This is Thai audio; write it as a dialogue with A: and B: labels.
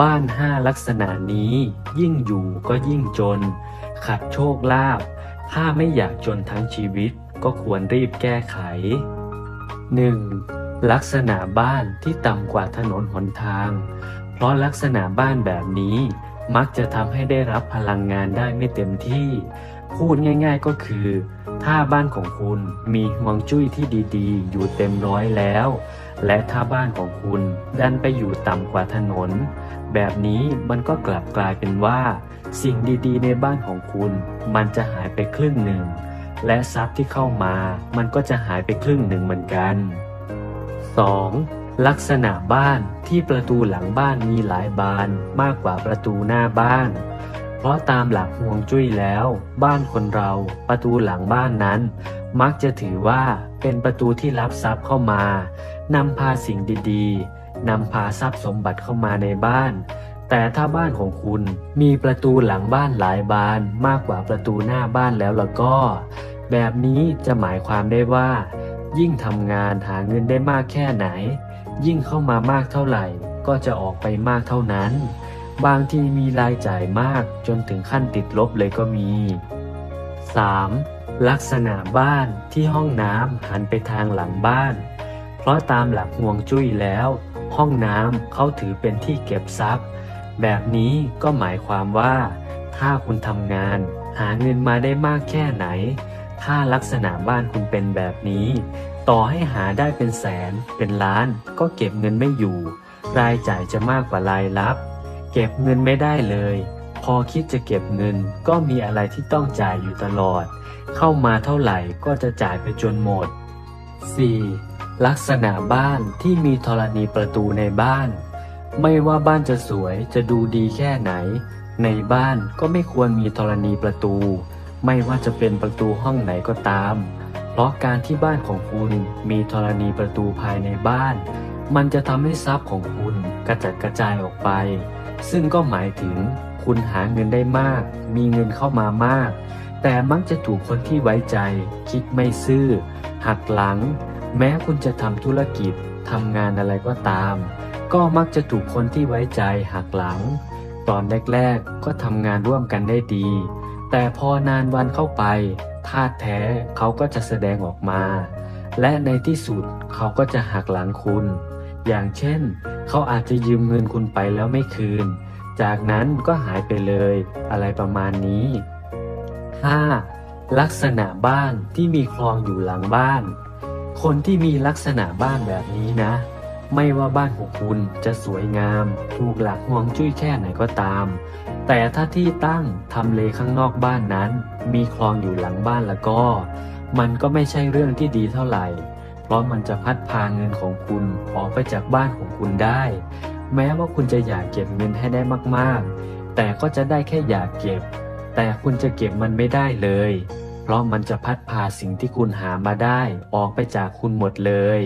A: บ้านห้าลักษณะนี้ยิ่งอยู่ก็ยิ่งจน ขัดโชคลาภถ้าไม่อยากจนทั้งชีวิตก็ควรรีบแก้ไข 1. ลักษณะบ้านที่ต่ำกว่าถนนหนทาง เพราะลักษณะบ้านแบบนี้ มักจะทำให้ได้รับพลังงานได้ไม่เต็มที่ พูดง่าย ๆก็คือ ถ้าบ้านของคุณมีฮวงจุ้ยที่ดีๆ อยู่เต็มร้อยแล้ว และถ้าบ้านของคุณดันไปอยู่ต่ำกว่าถนน แบบนี้มันก็กลับกลายเป็นว่า สิ่งดีๆ ในบ้านของคุณ มันจะหายไปครึ่งหนึ่ง และทรัพย์ที่เข้ามา มันก็จะหายไปครึ่งหนึ่งเหมือนกัน 2. ลักษณะบ้านที่ประตูหลังบ้านมีหลายบานมากกว่าประตูหน้าบ้าน เพราะตามหลักฮวงจุ้ยแล้ว บ้านคนเราประตูหลังบ้านนั้น มักจะถือว่าเป็นประตูที่รับทรัพย์เข้ามานำพาสิ่งดีๆนำพาทรัพย์สมบัติเข้ามาในบ้าน แต่ถ้าบ้านของคุณมีประตูหลังบ้านหลายบานมากกว่าประตูหน้าบ้านแล้วล่ะก็ แบบนี้จะหมายความได้ว่า ยิ่งทำงานหาเงินได้มากแค่ไหน ยิ่งเข้ามามากเท่าไหร่ ก็จะออกไปมากเท่านั้น บางทีมีรายจ่ายมากจนถึงขั้นติดลบเลยก็มี 3. ลักษณะบ้านที่ห้องน้ำหันไปทางหลังบ้าน เพราะตามหลักห่วงจุ้ยแล้ว ห้องน้ำเขาถือเป็นที่เก็บทรัพย์ แบบนี้ก็หมายความว่า ถ้าคุณทำงาน หาเงินมาได้มากแค่ไหน ถ้าลักษณะบ้านคุณเป็นแบบนี้ ต่อให้หาได้เป็นแสนเป็นล้าน ก็เก็บเงินไม่อยู่ รายจ่ายจะมากกว่ารายรับ เก็บเงินไม่ได้เลย พอคิดจะเก็บเงิน ก็มีอะไรที่ต้องจ่ายอยู่ตลอด เข้ามาเท่าไหร่ก็จะจ่ายไปจนหมด 4. ลักษณะบ้านที่มีธรณีประตูในบ้าน ไม่ว่าบ้านจะสวยจะดูดีแค่ไหน ในบ้านก็ไม่ควรมีธรณีประตู ไม่ว่าจะเป็นประตูห้องไหนก็ตาม เพราะการที่บ้านของคุณมีธรณีประตูภายในบ้าน มันจะทำให้ทรัพย์ของคุณกระจัดกระจายออกไป ซึ่งก็หมายถึงคุณหาเงินได้มาก มีเงินเข้ามามาก แต่มักจะถูกคนที่ไว้ใจ คิดไม่ซื่อ หักหลัง แม้คุณจะทำธุรกิจทำงานอะไรก็ตาม ก็มักจะถูกคนที่ไว้ใจหักหลัง ตอนแรกๆ ก็ทำงานร่วมกันได้ดี แต่พอนานวันเข้าไปท่าตุแท้เขาก็จะแสดงออกมา และในที่สุดเขาก็จะหักหลังคุณ อย่างเช่น เขาอาจจะยืมเงินคุณไปแล้วไม่คืน จากนั้นก็หายไปเลยอะไรประมาณนี้ 5. ลักษณะบ้านที่มีคลองอยู่หลังบ้าน คนที่มีลักษณะบ้านแบบนี้นะ ไม่ว่าบ้านของคุณจะสวยงาม ถูกหลักห่วงจุ้ยแค่ไหนก็ตาม แต่ถ้าที่ตั้งทำเลข้างนอกบ้านนั้น มีคลองอยู่หลังบ้านแล้วก็ มันก็ไม่ใช่เรื่องที่ดีเท่าไหร่ ราะมันจะพัดพาเงินของคุณออกไปจากบ้านของคุณได้ แม้ว่าคุณจะอยากเก็บเงินให้ได้มากๆ แต่ก็จะได้แค่อยากเก็บ แต่คุณจะเก็บมันไม่ได้เลย เพราะมันจะพัดพาสิ่งที่คุณหามาได้ออกไปจากคุณหมดเลย